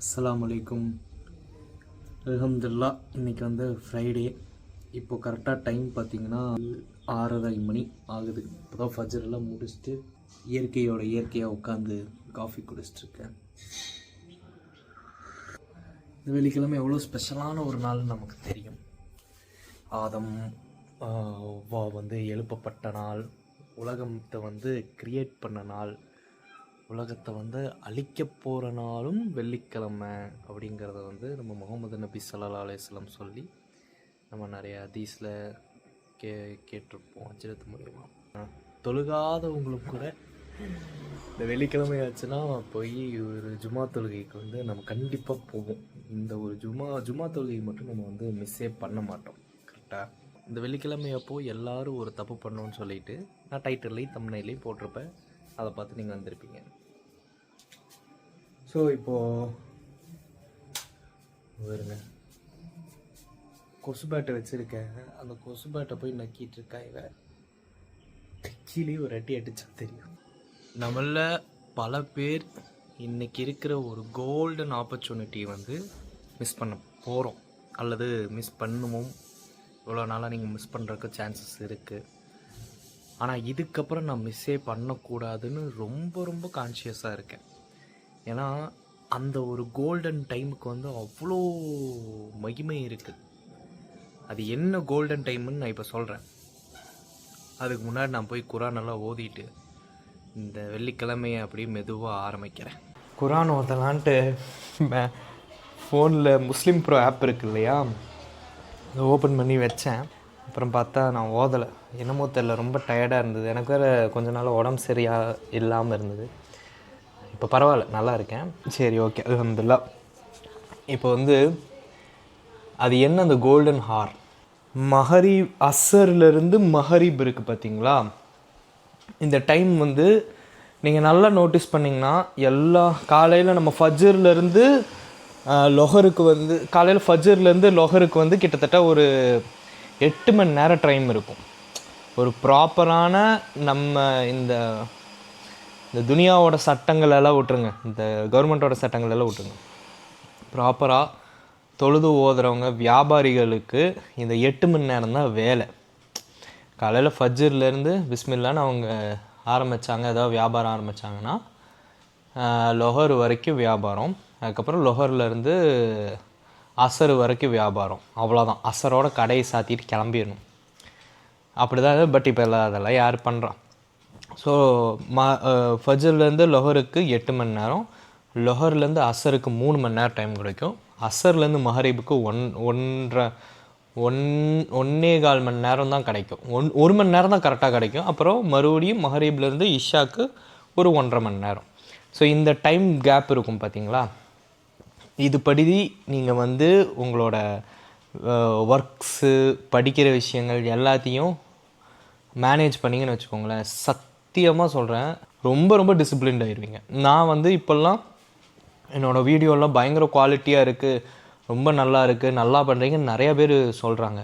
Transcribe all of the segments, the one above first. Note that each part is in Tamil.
அஸ்லாம் அலைக்கும் அலமதுல்லா இன்றைக்கி வந்து ஃப்ரைடே இப்போது கரெக்டாக டைம் பார்த்தீங்கன்னா ஆறரை மணி ஆகுது. இப்போ தான் ஃபஜரெல்லாம் முடிச்சுட்டு இயற்கையோட இயற்கையாக உட்காந்து காஃபி குடிச்சிட்ருக்கேன் இந்த வெள்ளிக்கிழமை எவ்வளோ ஸ்பெஷலான ஒரு நாள் நமக்கு தெரியும். ஆதம் வா வந்து எழுப்பப்பட்ட நாள். உலகத்தை வந்து கிரியேட் பண்ண நாள். உலகத்தை வந்து அழிக்க போகிற நாளும் வெள்ளிக்கிழமை அப்படிங்கிறத வந்து நம்ம முகமது நபி சல்லா அலைஹி சொல்லி நம்ம நிறைய ஹதீஸில் கே கேட்டிருப்போம் அஜரத் மூலயமா. தொழுகாதவங்களும் கூட இந்த வெள்ளிக்கிழமை ஆச்சுன்னா போய் ஒரு ஜுமா தொழுகைக்கு வந்து நம்ம கண்டிப்பாக போவோம். இந்த ஒரு ஜுமா ஜுமா தொழுகை மட்டும் நம்ம வந்து மிஸ்ஸே பண்ண மாட்டோம். கரெக்டாக இந்த வெள்ளிக்கிழமை அப்போ எல்லாரும் ஒரு தப்பு பண்ணோன்னு சொல்லிட்டு நான் டைட்டில்லையும் தம்னையிலையும் போட்டிருப்பேன். அதை பார்த்து நீங்கள் வந்திருப்பீங்க. ஸோ இப்போது வருங்க கொசு பேட்டை வச்சுருக்கேன். அந்த கொசு பேட்டை போய் நக்கிட்டு இருக்கா இவன் கீழே ஒரு அடி அடிச்சா தெரியும். நம்மள பல பேர் இன்னைக்கு இருக்கிற ஒரு கோல்டன் ஆப்பர்ச்சுனிட்டி வந்து மிஸ் பண்ண போகிறோம் அல்லது மிஸ் பண்ணுவோம். இவ்வளோ நாளாக நீங்கள் மிஸ் பண்ணுறதுக்கு சான்சஸ் இருக்குது ஆனால் இதுக்கப்புறம் நான் மிஸ்ஸே பண்ணக்கூடாதுன்னு ரொம்ப ரொம்ப கான்ஷியஸாக இருக்கேன். ஏன்னா அந்த ஒரு கோல்டன் டைமுக்கு வந்து அவ்வளோ மகிமை இருக்குது அது என்ன கோல்டன் டைம்னு நான் இப்போ சொல்கிறேன் அதுக்கு முன்னாடி நான் போய் குரான் எல்லாம் ஓதிட்டு இந்த வெள்ளிக்கிழமையை அப்படியே மெதுவாக ஆரம்பிக்கிறேன். குரான் ஓதலான்ட்டு ஃபோனில் முஸ்லீம் ப்ரோ ஆப் இருக்கு இல்லையா? அதை ஓப்பன் பண்ணி வச்சேன். அப்புறம் பார்த்தா நான் ஓதலை. என்னமோ தெரில ரொம்ப டயர்டாக இருந்தது. எனக்கு வேறு கொஞ்ச நாள் உடம்பு சரியாக இல்லாமல் இருந்தது. இப்போ பரவாயில்ல நல்லா இருக்கேன். சரி ஓகே அல்ஹம்துலில்லா. இப்போ வந்து அது என்ன அந்த கோல்டன் ஹார் மஹரி அசர்லேருந்து மஹரிப் இருக்குது பார்த்தீங்களா? இந்த டைம் வந்து நீங்கள் நல்லா நோட்டீஸ் பண்ணிங்கன்னா எல்லா காலையில் நம்ம ஃபஜர்லேருந்து லொஹருக்கு வந்து காலையில் ஃபஜர்லேருந்து லொஹருக்கு வந்து கிட்டத்தட்ட ஒரு எட்டு மணி நேரம் டைம் இருக்கும். ஒரு ப்ராப்பரான நம்ம இந்த இந்த துனியாவோட சட்டங்கள் எல்லாம் விட்டுருங்க. இந்த கவர்மெண்ட்டோட சட்டங்கள் எல்லாம் விட்டுருங்க. ப்ராப்பராக தொழுது ஓதுறவங்க வியாபாரிகளுக்கு இந்த எட்டு மணி நேரம் தான் வேலை. காலையில் ஃபஜ்ஜர்லேருந்து பிஸ்மில்லான்னு அவங்க ஆரம்பித்தாங்க ஏதாவது வியாபாரம் ஆரம்பித்தாங்கன்னா லொஹர் வரைக்கும் வியாபாரம். அதுக்கப்புறம் லொஹர்லேருந்து அசர் வரைக்கும் வியாபாரம். அவ்வளோதான் அசரோட கடையை சாத்திட்டு கிளம்பிடணும். அப்படி தான் பட் இப்போ எல்லாம் அதெல்லாம் யார் பண்ணுறான் ஸோ ம ஃபஜர்லேருந்து லொஹருக்கு எட்டு மணி நேரம். லொஹர்லேருந்து அசருக்கு மூணு மணி நேரம் டைம் கிடைக்கும். அசர்லேருந்து மஹரீபுக்கு ஒன் ஒன்றரை ஒன் ஒன்னே கால் மணி நேரம் தான் கிடைக்கும். ஒன் ஒரு மணி நேரம் தான் கரெக்டாக கிடைக்கும். அப்புறம் மறுபடியும் மஹரீப்லேருந்து இஷாக்கு ஒரு ஒன்றரை மணி நேரம். ஸோ இந்த டைம் கேப் இருக்கும் பார்த்தீங்களா இதுபடி நீங்கள் வந்து உங்களோட ஒர்க்ஸு படிக்கிற விஷயங்கள் எல்லாத்தையும் மேனேஜ் பண்ணிங்கன்னு வச்சுக்கோங்களேன். சத்தியமாக சொல்கிறேன் ரொம்ப ரொம்ப டிசிப்ளின்ட் ஆயிடுவீங்க நான் வந்து இப்போல்லாம் என்னோடய வீடியோலாம் பயங்கர குவாலிட்டியாக இருக்குது ரொம்ப நல்லா இருக்குது நல்லா பண்ணுறீங்கன்னு நிறைய பேர் சொல்கிறாங்க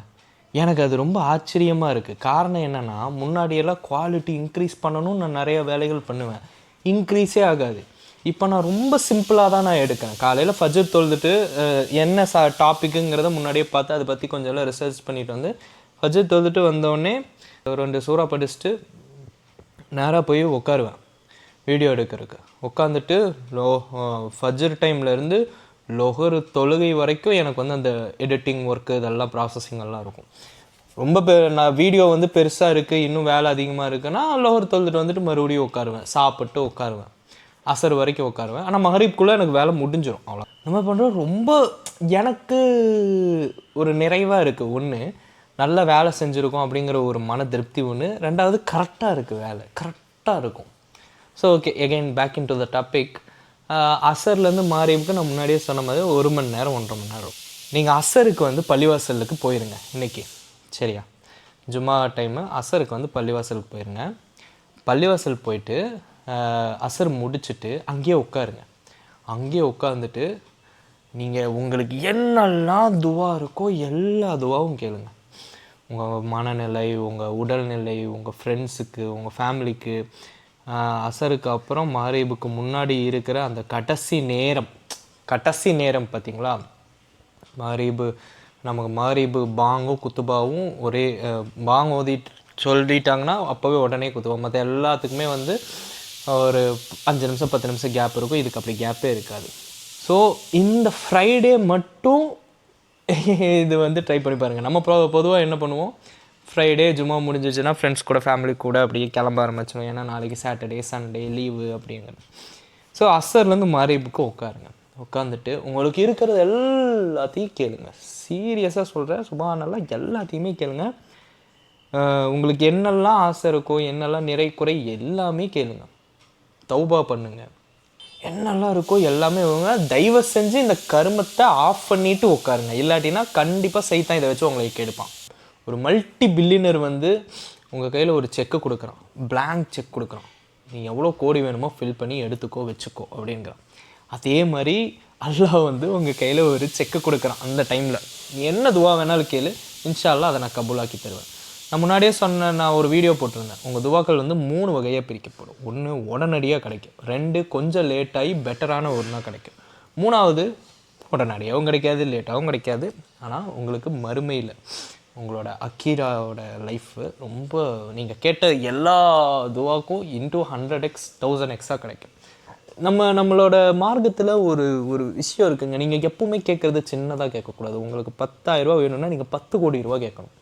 எனக்கு அது ரொம்ப ஆச்சரியமாக இருக்குது காரணம் என்னென்னா முன்னாடியெல்லாம் குவாலிட்டி இன்க்ரீஸ் பண்ணணும்னு நான் நிறைய வேலைகள் பண்ணுவேன். இன்க்ரீஸே ஆகாது. இப்போ நான் ரொம்ப சிம்பிளாக தான் நான் எடுக்கிறேன். காலையில் ஃபஜர் தொழுதுட்டு என்ன சா டாப்பிக்குங்கிறத முன்னாடியே பார்த்து அதை பற்றி கொஞ்சம் எல்லாம் ரிசர்ச் பண்ணிட்டு வந்து ஃபஜர் தொழுதுட்டு வந்தோடனே ஒரு ரெண்டு சூறா படிச்சுட்டு நேராக போய் உட்காருவேன் வீடியோ எடுக்கிறதுக்கு. உட்காந்துட்டு லோ ஃபஜர் டைம்லேருந்து லொஹர் தொழுகை வரைக்கும் எனக்கு வந்து அந்த எடிட்டிங் ஒர்க்கு இதெல்லாம் ப்ராசஸிங் எல்லாம் இருக்கும். ரொம்ப பெ நான் வீடியோ வந்து பெருசாக இருக்குது இன்னும் வேலை அதிகமாக இருக்குன்னா லோகர் தொழுதுட்டு வந்துட்டு மறுபடியும் உட்காருவேன் சாப்பிட்டு உட்காருவேன் அசர் வரைக்கும் உட்காருவேன். ஆனால் மகரீப்குள்ளே எனக்கு வேலை முடிஞ்சிடும் அவ்வளோ நம்ம பண்ணுறோம் ரொம்ப எனக்கு ஒரு நிறைவாக இருக்குது ஒன்று நல்ல வேலை செஞ்சுருக்கோம் அப்படிங்கிற ஒரு மன திருப்தி ஒன்று ரெண்டாவது கரெக்டாக இருக்குது வேலை. கரெக்டாக இருக்கும். So okay again back into the topic அசர்லேருந்து மாறியமுக்கு நான் முன்னாடியே சொன்ன மாதிரி ஒரு மணி நேரம் ஒன்றரை மணி நேரம். நீங்கள் அசருக்கு வந்து பள்ளிவாசலுக்கு போயிருங்க இன்னைக்கு. சரியா? ஜும்மா டைமு அசருக்கு வந்து பள்ளிவாசலுக்கு போயிருங்க. பள்ளிவாசல் போயிட்டு அசர் முடிச்சுட்டு அங்கேயே உட்காருங்க. அங்கேயே உட்காந்துட்டு நீங்கள் உங்களுக்கு என்னெல்லாம் துவா இருக்கோ எல்லா துவாவும் கேளுங்க. உங்கள் மனநிலை உங்கள் உடல்நிலை உங்கள் ஃப்ரெண்ட்ஸுக்கு உங்கள் ஃபேமிலிக்கு அசருக்கு அப்புறம் மாரீபுக்கு முன்னாடி இருக்கிற அந்த கடைசி நேரம் கடைசி நேரம் பார்த்தீங்களா? மாரீபு நமக்கு மாரீபு பாங்கும் குத்துபாவும் ஒரே பாங் ஓதிட்டு சொல்லிட்டாங்கன்னா அப்போவே உடனே குத்துபா மற்ற எல்லாத்துக்குமே வந்து ஒரு அஞ்சு நிமிஷம் பத்து நிமிஷம் கேப் இருக்கும். இதுக்கு அப்படி கேப்பே இருக்காது. ஸோ இந்த ஃப்ரைடே மட்டும் இது வந்து ட்ரை பண்ணி பாருங்கள் நம்ம பொதுவாக என்ன பண்ணுவோம்? ஃப்ரைடே ஜும்மா முடிஞ்சிச்சுன்னா ஃப்ரெண்ட்ஸ் கூட ஃபேமிலி கூட அப்படியே கிளம்ப ஆரம்பிச்சிடும் ஏன்னா நாளைக்கு சாட்டர்டே சண்டே லீவு அப்படிங்கிறது ஸோ அசர்லேருந்து மாரிபுக்கு உட்காருங்க. உட்காந்துட்டு உங்களுக்கு இருக்கிறது எல்லாத்தையும் கேளுங்க. சீரியஸாக சொல்கிறேன் சுபானெல்லாம் எல்லாத்தையுமே கேளுங்க. உங்களுக்கு என்னெல்லாம் ஆசை இருக்கோ என்னெல்லாம் நிறை குறை எல்லாமே கேளுங்க. தௌபா பண்ணுங்க. என்னெல்லாம் இருக்கோ எல்லாமே இவங்க தயவு செஞ்சு இந்த கருமத்தை ஆஃப் பண்ணிட்டு உட்காருங்க இல்லாட்டினா கண்டிப்பாக சைத்தான் இதை வச்சு உங்களை கெடுப்பான். ஒரு மல்டி பில்லியனர் வந்து உங்கள் கையில் ஒரு செக்கு கொடுக்குறான். பிளாங்க் செக் கொடுக்குறான். நீ எவ்வளோ கோடி வேணுமோ ஃபில் பண்ணி எடுத்துக்கோ வச்சுக்கோ அப்படிங்கிறான். அதே மாதிரி அல்லாஹ் வந்து உங்கள் கையில் ஒரு செக்கு கொடுக்குறான் அந்த டைமில் நீ என்ன துவா வேணாலும் கேளு. இன்ஷால்லாம் அதை நான் கபூலாக்கி தருவேன். நான் முன்னாடியே சொன்ன நான் ஒரு வீடியோ போட்டிருந்தேன். உங்கள் துவாக்கள் வந்து மூணு வகையாக பிரிக்கப்படும். ஒன்று உடனடியாக கிடைக்கும். ரெண்டு கொஞ்சம் லேட்டாகி பெட்டரான ஒன்றா கிடைக்கும். மூணாவது உடனடியாகவும் கிடைக்காது லேட்டாகவும் கிடைக்காது. ஆனால் உங்களுக்கு மறுமையில் உங்களோட அக்கீராவோட லைஃப்பு ரொம்ப நீங்கள் கேட்ட எல்லா துவாக்கும் இன்டூ ஹண்ட்ரட் எக்ஸ் தௌசண்ட் எக்ஸாக கிடைக்கும். நம்ம நம்மளோட மார்க்கத்தில் ஒரு ஒரு விஷயம் இருக்குங்க. நீங்கள் எப்பவுமே கேட்குறது சின்னதாக கேட்கக்கூடாது. உங்களுக்கு பத்தாயிரரூபா வேணும்னா நீங்கள் பத்து கோடி ரூபா கேட்கணும்.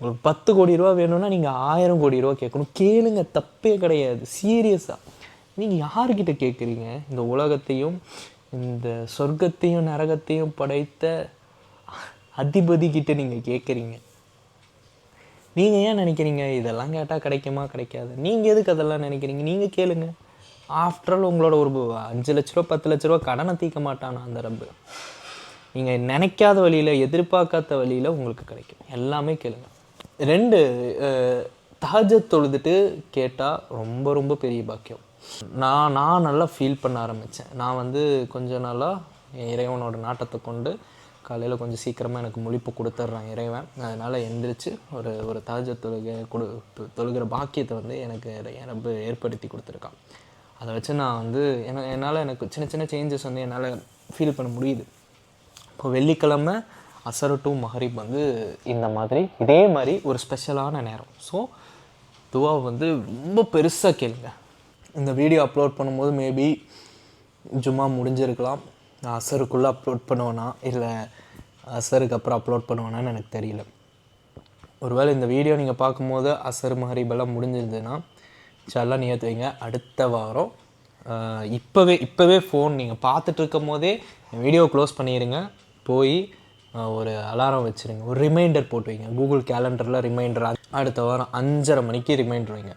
உங்களுக்கு பத்து கோடி ரூபா வேணும்னா நீங்கள் ஆயிரம் கோடி ரூபா கேட்கணும். கேளுங்க தப்பே கிடையாது. சீரியஸாக நீங்கள் யார்கிட்ட கேட்குறீங்க? இந்த உலகத்தையும் இந்த சொர்க்கத்தையும் நரகத்தையும் படைத்த அதிபதி கிட்ட நீங்கள் கேட்குறீங்க. நீங்கள் ஏன் நினைக்கிறீங்க? இதெல்லாம் கேட்டால் கிடைக்குமா? கிடைக்காது. நீங்கள் எதுக்கு அதெல்லாம் நினைக்கிறீங்க? நீங்கள் கேளுங்க. ஆஃப்டர் ஆல் உங்களோட ஒரு அஞ்சு லட்ச ரூபா பத்து லட்ச ரூபா கடனை தீர்க்க மாட்டானா அந்த ரப்பு. நீங்கள் நினைக்காத வழியில் எதிர்பார்க்காத வழியில் உங்களுக்கு கிடைக்கும். எல்லாமே கேளுங்கள் ரெண்டு தாஜத் தொழுதுட்டு கேட்டால் ரொம்ப ரொம்ப பெரிய பாக்கியம். நான் நான் நல்லா ஃபீல் பண்ண ஆரம்பித்தேன் நான் வந்து கொஞ்ச நாளாக இறைவனோட நாட்டத்தை கொண்டு காலையில் கொஞ்சம் சீக்கிரமாக எனக்கு முழிப்பு கொடுத்துட்றான் இறைவன். அதனால் எந்திரிச்சு ஒரு ஒரு தாஜ தொழுகை கொடு தொழுகிற பாக்கியத்தை வந்து எனக்கு ரொம்ப ஏற்படுத்தி கொடுத்துருக்கான். அதை வச்சு நான் வந்து என என்னால் எனக்கு சின்ன சின்ன சேஞ்சஸ் வந்து என்னால் ஃபீல் பண்ண முடியுது. இப்போ வெள்ளிக்கிழமை அசரு டு மஹரிப் வந்து இந்த மாதிரி இதே மாதிரி ஒரு ஸ்பெஷலான நேரம். ஸோ துவா வந்து ரொம்ப பெருசாக கேளுங்க. இந்த வீடியோ அப்லோட் பண்ணும்போது மேபி ஜும்மா முடிஞ்சிருக்கலாம். நான் அசருக்குள்ளே அப்லோட் பண்ணுவேனா? இல்லை அசருக்கு அப்புறம் அப்லோட் பண்ணுவேனான்னு எனக்கு தெரியல. ஒருவேளை இந்த வீடியோ நீங்கள் பார்க்கும்போது அசர் மஹரிபெல்லாம் முடிஞ்சிருந்ததுன்னா இன்ஷால்லாம் நியத்து வைங்க. அடுத்த வாரம் இப்போவே இப்போவே ஃபோன் நீங்கள் பார்த்துட்டு இருக்கும் போதே வீடியோ க்ளோஸ் பண்ணிடுங்க போய் ஒரு அலாரம் வச்சுருங்க. ஒரு ரிமைண்டர் போட்டு வைங்க. கூகுள் கேலண்டரில் ரிமைண்டர் அடுத்த வாரம் அஞ்சரை மணிக்கு ரிமைண்டர் வைங்க.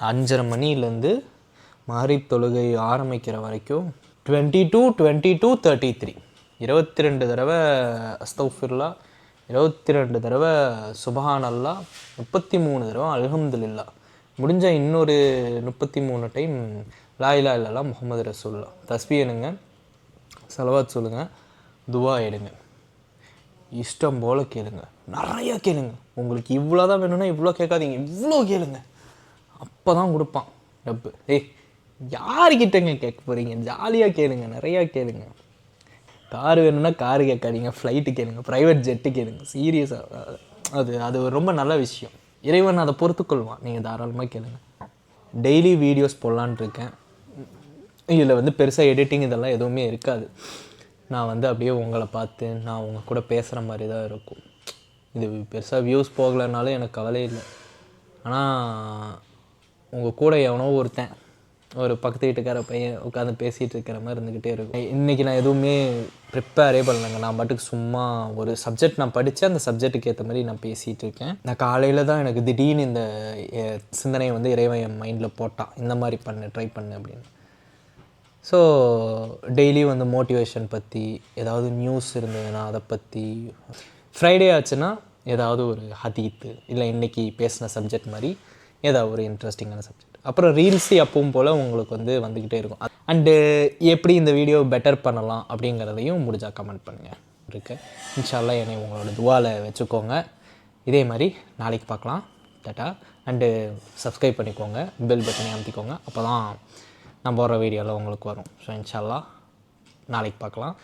அஞ்சரை மணிலேருந்து மாரி தொழுகை ஆரம்பிக்கிற வரைக்கும் twenty two twenty two thirty three இருபத்தி ரெண்டு தடவை அஸ்தௌஃபிர்லா இருபத்தி ரெண்டு தடவை சுபஹானல்லா முப்பத்தி மூணு தடவை அல்ஹம்துலில்லா. முடிஞ்ச இன்னொரு முப்பத்தி மூணு டைம் லாயிலா இல்லல்லா முகமது ரசூல்லா தஸ்பி எடுங்க. செலவாத் சொல்லுங்கள் துவா எடுங்க. இஷ்டம் போல் கேளுங்க. நிறைய கேளுங்க. உங்களுக்கு இவ்வளோ தான் வேணும்னா இவ்வளோ கேட்காதீங்க. இவ்வளோ கேளுங்க. அப்போ தான் கொடுப்பான். டப்பு ஏய் யாருக்கிட்டங்க கேட்க போகிறீங்க ஜாலியாக கேளுங்க. நிறையா கேளுங்க. கார் வேணும்னா காரு கேட்காதீங்க. ஃப்ளைட்டு கேளுங்க. ப்ரைவேட் ஜெட்டு கேளுங்க. சீரியஸாக அது அது ஒரு ரொம்ப நல்ல விஷயம். இறைவன் அதை பொறுத்துக்கொள்வான். நீங்கள் தாராளமாக கேளுங்க. டெய்லி வீடியோஸ் போடலான்னு இருக்கேன். இதில் வந்து பெருசாக எடிட்டிங் இதெல்லாம் எதுவுமே இருக்காது. நான் வந்து அப்படியே உங்களை பார்த்து நான் உங்கள் கூட பேசுகிற மாதிரி தான் இருக்கும். இது பெருசாக வியூஸ் போகலைனாலும் எனக்கு கவலை இல்லை. ஆனால் உங்கள் கூட எவனோ ஒருத்தன் ஒரு பக்கத்து வீட்டுக்கார பையன் உட்காந்து பேசிகிட்டு இருக்கிற மாதிரி இருந்துக்கிட்டே இருக்கும். இன்றைக்கி நான் எதுவுமே ப்ரிப்பேரே பண்ணலைங்க. நான் பாட்டுக்கு சும்மா ஒரு சப்ஜெக்ட் நான் படித்து அந்த சப்ஜெக்ட்டுக்கு ஏற்ற மாதிரி நான் பேசிகிட்டு இருக்கேன். நான் காலையில் தான் எனக்கு திடீர்னு இந்த சிந்தனையை வந்து இறைவன் என் மைண்டில் போட்டான். இந்த மாதிரி பண்ணு ட்ரை பண்ணு அப்படின்னு. ஸோ டெய்லி வந்து மோட்டிவேஷன் பற்றி ஏதாவது நியூஸ் இருந்ததுன்னா அதை பற்றி ஃப்ரைடே ஆச்சுன்னா ஏதாவது ஒரு ஹதீத்து இல்லை இன்னைக்கு பேசின சப்ஜெக்ட் மாதிரி ஏதாவது ஒரு இன்ட்ரெஸ்டிங்கான சப்ஜெக்ட் அப்புறம் ரீல்ஸு எப்பவும் போல் உங்களுக்கு வந்து வந்துக்கிட்டே இருக்கும். அண்டு எப்படி இந்த வீடியோ பெட்டர் பண்ணலாம் அப்படிங்கிறதையும் முடிஞ்சால் கமெண்ட் பண்ணுங்கள் இருக்கு. இன்ஷால்லா என்னை உங்களோட துவாவில் வச்சுக்கோங்க. இதே மாதிரி நாளைக்கு பார்க்கலாம். டட்டா அண்டு சப்ஸ்கிரைப் பண்ணிக்கோங்க. பெல் பட்டனை அமுத்திக்கோங்க. அப்போ தான் நான் போடுற வீடியோவில் உங்களுக்கு வரும். ஸோ இன்ஷால்லா நாளைக்கு பார்க்கலாம்.